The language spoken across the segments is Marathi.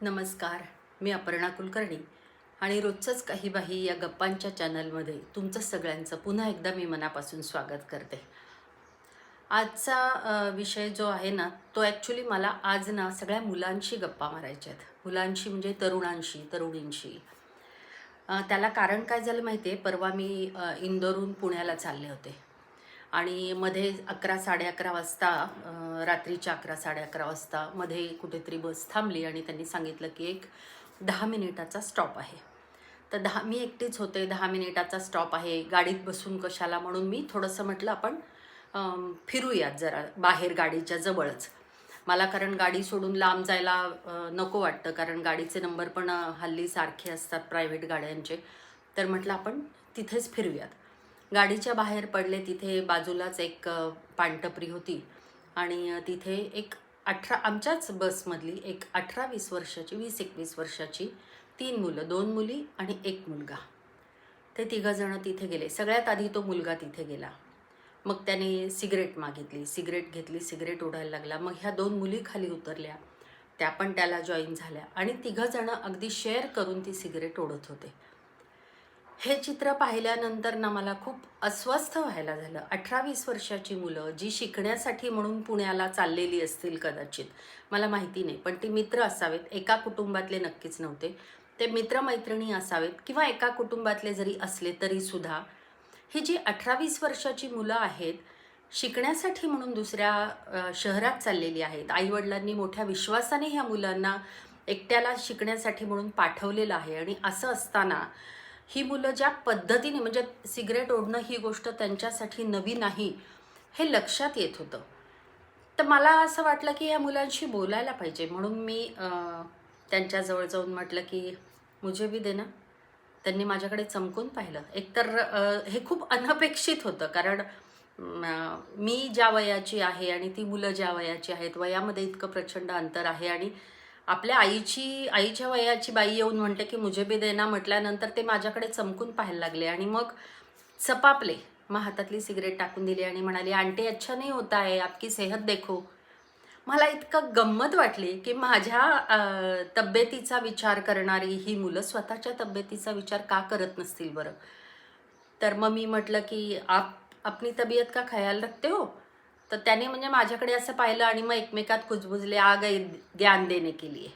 नमस्कार मी अपर्णा कुलकर्णी आणि रोजचंच काही बाही या गप्पांच्या चॅनलमध्ये तुमचं सगळ्यांचं पुन्हा एकदा मी मनापासून स्वागत करते. आजचा विषय जो आहे ना तो ॲक्च्युली मला आज ना सगळ्या मुलांशी गप्पा मारायच्या आहेत. मुलांशी म्हणजे तरुणांशी तरुणींशी. त्याला कारण काय झालं माहिती आहे परवा मी इंदोरहून पुण्याला चालले होते. आणि मध्ये अकरा साडे अकरा वाजता रात्रीच्या अकरा साडे अकरा वाजता मध्ये कुठेतरी बस थांबली आणि त्यांनी सांगितलं की एक दहा मिनिटाचा स्टॉप आहे. तर दहा मी एकटीच होते दहा मिनिटाचा स्टॉप आहे. गाडीत बसून कशाला म्हणून मी थोडंसं म्हटलं आपण फिरूयात जरा बाहेर गाडीच्या जवळच. मला कारण गाडी सोडून लांब जायला नको वाटतं कारण गाडीचे नंबर पण हल्ली सारखे असतात प्रायव्हेट गाड्यांचे. तर म्हटलं आपण तिथेच फिरूयात. गाडीच्या बाहेर पडले तिथे बाजूलाच एक पानटपरी होती. आणि तिथे एक अठरा आमच्याच बसमधली एक अठरा वीस वर्षाची वीस एकवीस वर्षाची तीन मुलं दोन मुली आणि एक मुलगा. ते तिघंजणं तिथे गेले. सगळ्यात आधी तो मुलगा तिथे गेला. मग त्याने सिगरेट मागितली सिगरेट घेतली सिगरेट ओढायला लागला. मग ह्या दोन मुली खाली उतरल्या. त्या पण त्याला जॉईन झाल्या. आणि तिघंजणं अगदी शेअर करून ती सिगरेट ओढत होते. हे चित्र पाहिल्यानंतर ना मला खूप अस्वस्थ व्हायला झालं. अठरा वीस वर्षाची मुलं जी शिकण्यासाठी म्हणून पुण्याला चाललेली असतील कदाचित मला माहिती नाही. पण ती मित्र असावेत एका कुटुंबातले नक्कीच नव्हते. ते मित्रमैत्रिणी असावेत किंवा एका कुटुंबातले जरी असले तरीसुद्धा ही जी अठरा वीस वर्षाची मुलं आहेत शिकण्यासाठी म्हणून दुसऱ्या शहरात चाललेली आहेत. आईवडिलांनी मोठ्या विश्वासाने ह्या मुलांना एकट्याला शिकण्यासाठी म्हणून पाठवलेलं आहे. आणि असं असताना ही मुलं ज्या पद्धतीने म्हणजे सिगरेट ओढणं ही गोष्ट त्यांच्यासाठी नवी नाही हे लक्षात येत होतं. तर मला असं वाटलं की या मुलांशी बोलायला पाहिजे. म्हणून मी त्यांच्याजवळ जाऊन म्हटलं की मुझे भी दे ना त्यांनी माझ्याकडे चमकून पाहिलं. एकतर हे खूप अनपेक्षित होतं कारण मी ज्या वयाची आहे आणि ती मुलं ज्या वयाची आहेत वयामध्ये इतकं प्रचंड अंतर आहे आणि आपल्या आईची आईच्या वयाची बाई येऊन म्हणते की मुझे भी देना म्हटल्यानंतर ते माझ्याकडे चमकून पाहायला लागले आणि मग चपापले मग हातातली सिगरेट टाकून दिली आणि म्हणाली आंटी अच्छा नाही होता आहे आपकी सेहत देखो. मला इतकं गंमत वाटली की माझ्या तब्येतीचा विचार करणारी ही मुलं स्वतःच्या तब्येतीचा विचार का करत नसतील बरं? तर मग मी म्हटलं की आप अपनी तबीयत का ख्याल रखते हो? तर त्याने म्हणजे माझ्याकडे असं पाहिलं आणि मग एकमेकात कुजबुजले आ गए ज्ञान देणे के लिए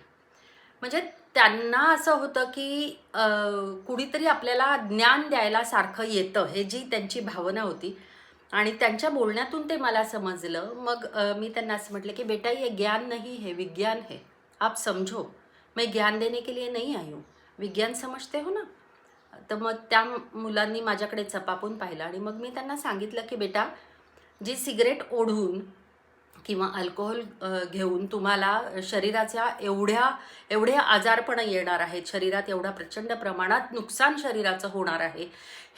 म्हणजे त्यांना असं होतं की कुणीतरी आपल्याला ज्ञान द्यायला सारखं येतं हे जी त्यांची भावना होती. आणि त्यांच्या बोलण्यातून ते मला समजलं. मग मी त्यांना असं म्हटलं की बेटा ये ज्ञान नहीं है विज्ञान है आप समझो. मैं ज्ञान देने के लिए नहीं आई हूँ. विज्ञान समजते हो ना? तर मग त्या मुलांनी माझ्याकडे चपापून पाहिलं आणि मग मी त्यांना सांगितलं की बेटा जी सिगरेट ओढून किंवा अल्कोहोल घेऊन तुम्हाला शरीराच्या एवढ्या एवढे आजारपण येणार आहेत शरीरात एवढा प्रचंड प्रमाणात नुकसान शरीराचं होणार आहे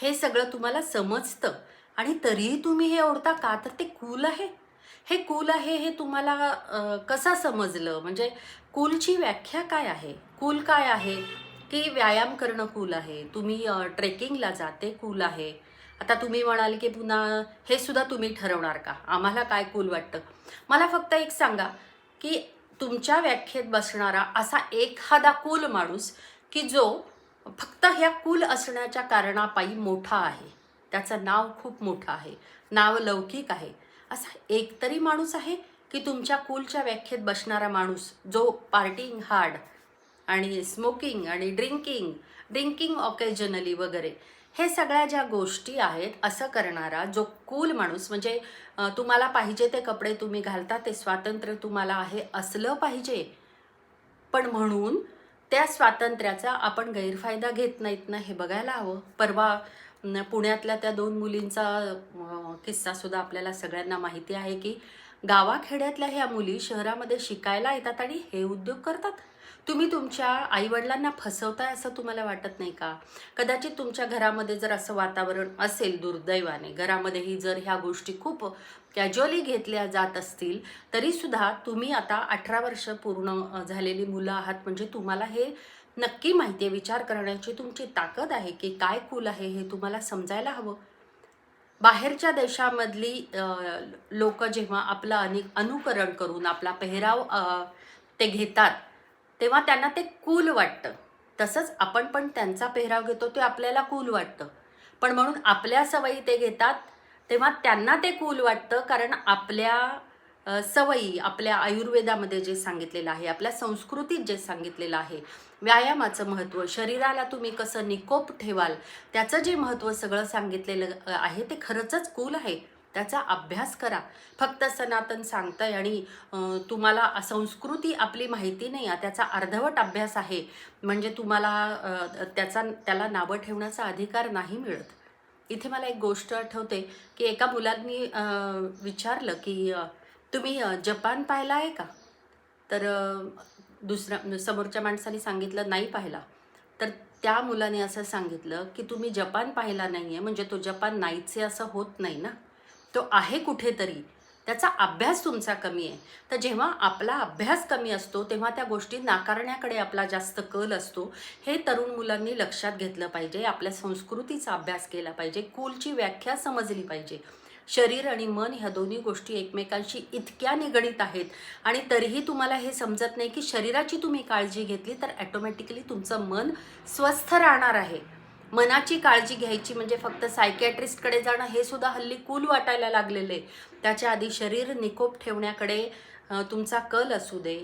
हे सगळं तुम्हाला समजतं. आणि तरीही तुम्ही हे ओढता का? तर ते कूल आहे. हे कूल आहे हे तुम्हाला कसं समजलं? म्हणजे कूलची व्याख्या काय आहे? कूल काय आहे? की व्यायाम करणं कूल आहे? तुम्ही ट्रेकिंगला जाते कूल आहे. आता तुम्ही म्हणाल की पुन्हा हे सुद्धा तुम्ही ठरवणार का? आम्हाला काय कूल वाटतं? मला फक्त एक सांगा की तुमच्या व्याख्येत बसणारा असा एखादा कूल माणूस की जो फक्त ह्या कूल असण्याच्या कारणापायी मोठा आहे. त्याचं नाव खूप मोठं आहे. नाव लौकिक आहे. असा एक तरी माणूस आहे की तुमच्या कूलच्या व्याख्येत बसणारा माणूस जो पार्टिंग हार्ड आणि स्मोकिंग आणि ड्रिंकिंग ड्रिंकिंग ऑकेजनली वगैरे हे सगळ्या ज्या गोष्टी आहेत असं करणारा जो कूल माणूस म्हणजे तुम्हाला पाहिजे ते कपडे तुम्ही घालता ते स्वातंत्र्य तुम्हाला आहे असलं पाहिजे. पण म्हणून त्या स्वातंत्र्याचा आपण गैरफायदा घेत नाहीत ना हे बघायला हवं. परवा पुण्यातल्या त्या दोन मुलींचा किस्सासुद्धा आपल्याला सगळ्यांना माहिती आहे की गावाखेड्यातल्या ह्या मुली शहरामध्ये शिकायला येतात आणि हे उद्योग करतात. तुम्ही तुमच्या आईवडिलांना फसवताय असं तुम्हाला वाटत नाही का? कदाचित तुमच्या घरामध्ये जर असं वातावरण असेल दुर्दैवाने घरामध्येही जर ह्या गोष्टी खूप कॅज्युअली घेतल्या जात असतील तरीसुद्धा तुम्ही आता अठरा वर्ष पूर्ण झालेली मुलं आहात. म्हणजे तुम्हाला हे नक्की माहिती आहे विचार करण्याची तुमची ताकद आहे की काय कूल आहे हे तुम्हाला समजायला हवं. बाहेरच्या देशामधली लोक जेव्हा आपलं अनेक अनुकरण करून आपला पेहराव ते घेतात तेव्हा त्यांना ते कूल वाटतं. तसंच आपण पण त्यांचा पेहराव घेतो ते आपल्याला कूल वाटतं. पण म्हणून आपल्या सवयी ते घेतात तेव्हा त्यांना ते कूल वाटतं कारण आपल्या सवयी आपल्या आयुर्वेदामध्ये जे सांगितलेलं आहे आपल्या संस्कृतीत जे सांगितलेलं आहे व्यायामाचं महत्त्व शरीराला तुम्ही कसं निकोप ठेवाल त्याचं जे महत्त्व सगळं सांगितलेलं आहे ते खरंच कूल आहे. त्याचा अभ्यास करा. फक्त सनातन सांगतंय आणि तुम्हाला संस्कृती आपली माहिती नाही आहे त्याचा अर्धवट अभ्यास आहे. म्हणजे तुम्हाला त्याचा त्याला नावं ठेवण्याचा अधिकार नाही मिळत. इथे मला एक गोष्ट आठवते की एका मुलांनी विचारलं की तुम्ही जपान पाहिला आहे का? तर दुसऱ्या समोरच्या माणसाने सांगितलं नाही पाहिला. तर त्या मुलाने असं सांगितलं की तुम्ही जपान पाहिला नाही आहे म्हणजे तो जपान नाहीचे असं होत नाही ना? तो आहे कुठेतरी. त्याचा अभ्यास तुमचा कमी आहे. तर जेव्हा आपला अभ्यास कमी असतो तेव्हा त्या गोष्टी नाकारण्याकडे आपला जास्त कल असतो. हे तरुण मुलांनी लक्षात घेतलं पाहिजे. आपल्या संस्कृतीचा अभ्यास केला पाहिजे. कुलची व्याख्या समजली पाहिजे. शरीर आणि मन ह्या दोन्ही गोष्टी एकमेकांशी इतक्या निगडीत आहेत आणि तरीही तुम्हाला हे समजत नाही की शरीराची तुम्ही काळजी घेतली तर ॲटोमॅटिकली तुमचं मन स्वस्थ राहणार आहे. मनाची काळजी घ्यायची म्हणजे फक्त सायकॅट्रिस्टकडे जाणं हे सुद्धा हल्ली कूल वाटायला लागलेले. त्याच्या आधी शरीर निकोप ठेवण्याकडे तुमचा कल असू दे.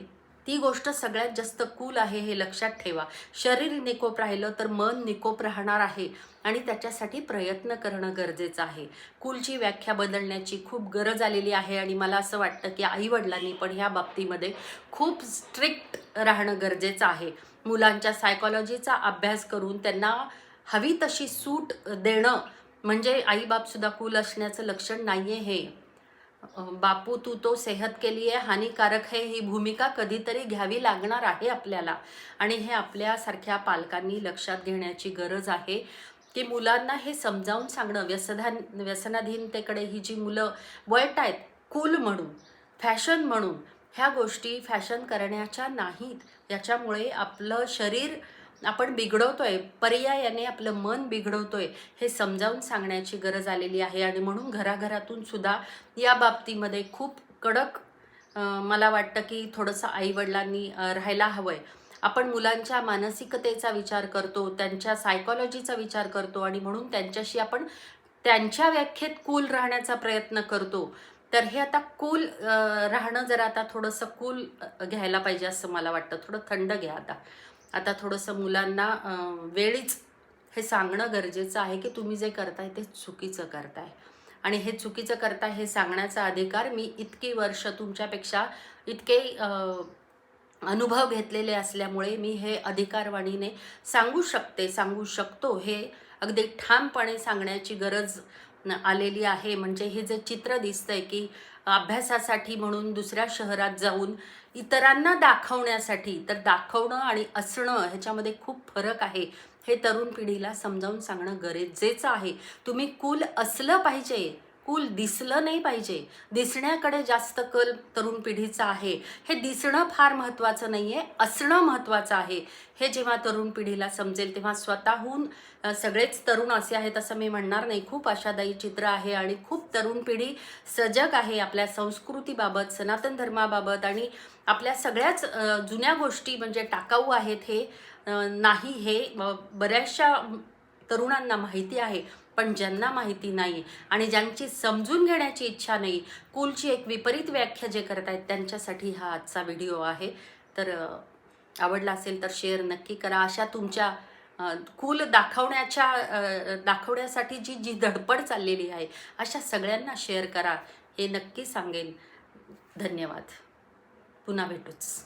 ती गोष्ट सगळ्यात जास्त कूल आहे हे लक्षात ठेवा. शरीर निकोप राहिलं तर मन निकोप राहणार आहे आणि त्याच्यासाठी प्रयत्न करणं गरजेचं आहे. कूलची व्याख्या बदलण्याची खूप गरज आलेली आहे आणि मला असं वाटतं की आईवडिलांनी पण ह्या बाबतीमध्ये खूप स्ट्रिक्ट राहणं गरजेचं आहे. मुलांच्या सायकॉलॉजीचा अभ्यास करून त्यांना हवी तशी सूट देणं म्हणजे आईबापसुद्धा कूल असण्याचं लक्षण नाही आहे हे बापू तू तो सेहत के लिए हानिकारक है ही भूमिका कधीतरी घ्यावी लागणार आहे आपल्याला. आणि हे आपल्यासारख्या पालकांनी लक्षात घेण्याची गरज आहे की मुलांना हे समजावून सांगणं व्यसधान व्यसनाधीनतेकडे ही जी मुलं वळत आहेत कूल म्हणून फॅशन म्हणून ह्या गोष्टी फॅशन करण्याच्या नाहीत. याच्यामुळे आपलं शरीर आपण बिघडवतोय पर्यायाने आपलं मन बिघडवतोय हे समजावून सांगण्याची गरज आलेली आहे. आणि म्हणून घराघरातून सुद्धा या बाबतीमध्ये खूप कडक मला वाटतं की थोडंसं आईवडिलांनी राहायला राहायला हवंय. आपण मुलांच्या मानसिकतेचा विचार करतो त्यांच्या सायकॉलॉजीचा विचार करतो आणि म्हणून त्यांच्याशी आपण त्यांच्या व्याख्येत कूल राहण्याचा प्रयत्न करतो. तर हे आता कूल राहणं जर आता थोडंसं कूल घ्यायला पाहिजे असं मला वाटतं. थोडं थंड घ्या आता. आता थोडंसं मुलांना वेळीच हे सांगणं गरजेचं आहे की तुम्ही जे करताय ते चुकीचं करताय. आणि हे चुकीचं करताय हे सांगण्याचा अधिकार मी इतकी वर्ष तुमच्यापेक्षा इतके अनुभव घेतलेले असल्यामुळे मी हे अधिकारवाणीने सांगू शकते सांगू शकतो. हे अगदी ठामपणे सांगण्याची गरज आलेली आहे. म्हणजे हे जे चित्र दिसतंय की अभ्यासासाठी म्हणून दुसऱ्या शहरात जाऊन इतरांना दाखवण्यासाठी तर दाखवणं आणि असणं ह्याच्यामध्ये खूप फरक आहे. हे तरुण पिढीला समजावून सांगणं गरजेचं आहे. तुम्ही कूल असलं पाहिजे. कूल दिसलं नाही पाहिजे. दिसण्याकडे जास्त कल तरुण पिढीचा आहे. हे दिसणं फार महत्त्वाचं नाही आहे असणं महत्त्वाचं आहे. हे जेव्हा तरुण पिढीला समजेल तेव्हा स्वतःहून सगळेच तरुण असे आहेत असं मी म्हणणार नाही. खूप आशादायी चित्र आहे आणि खूप तरुण पिढी सजग आहे आपल्या संस्कृतीबाबत सनातन धर्माबाबत आणि आपल्या सगळ्याच जुन्या गोष्टी म्हणजे टाकाऊ आहेत हे नाही हे बऱ्याचशा तरुणांना माहिती आहे. पण ज्यांना माहिती नाही आणि ज्यांची समजून घेण्याची इच्छा नाही कूलची एक विपरीत व्याख्या जे करत आहेत त्यांच्यासाठी हा आजचा व्हिडिओ आहे. तर आवडला असेल तर शेअर नक्की करा. अशा तुमच्या कूल दाखवण्याच्या दाखवण्यासाठी जी जी धडपड चाललेली आहे अशा सगळ्यांना शेअर करा. हे नक्की सांगेन. धन्यवाद. पुन्हा भेटूच.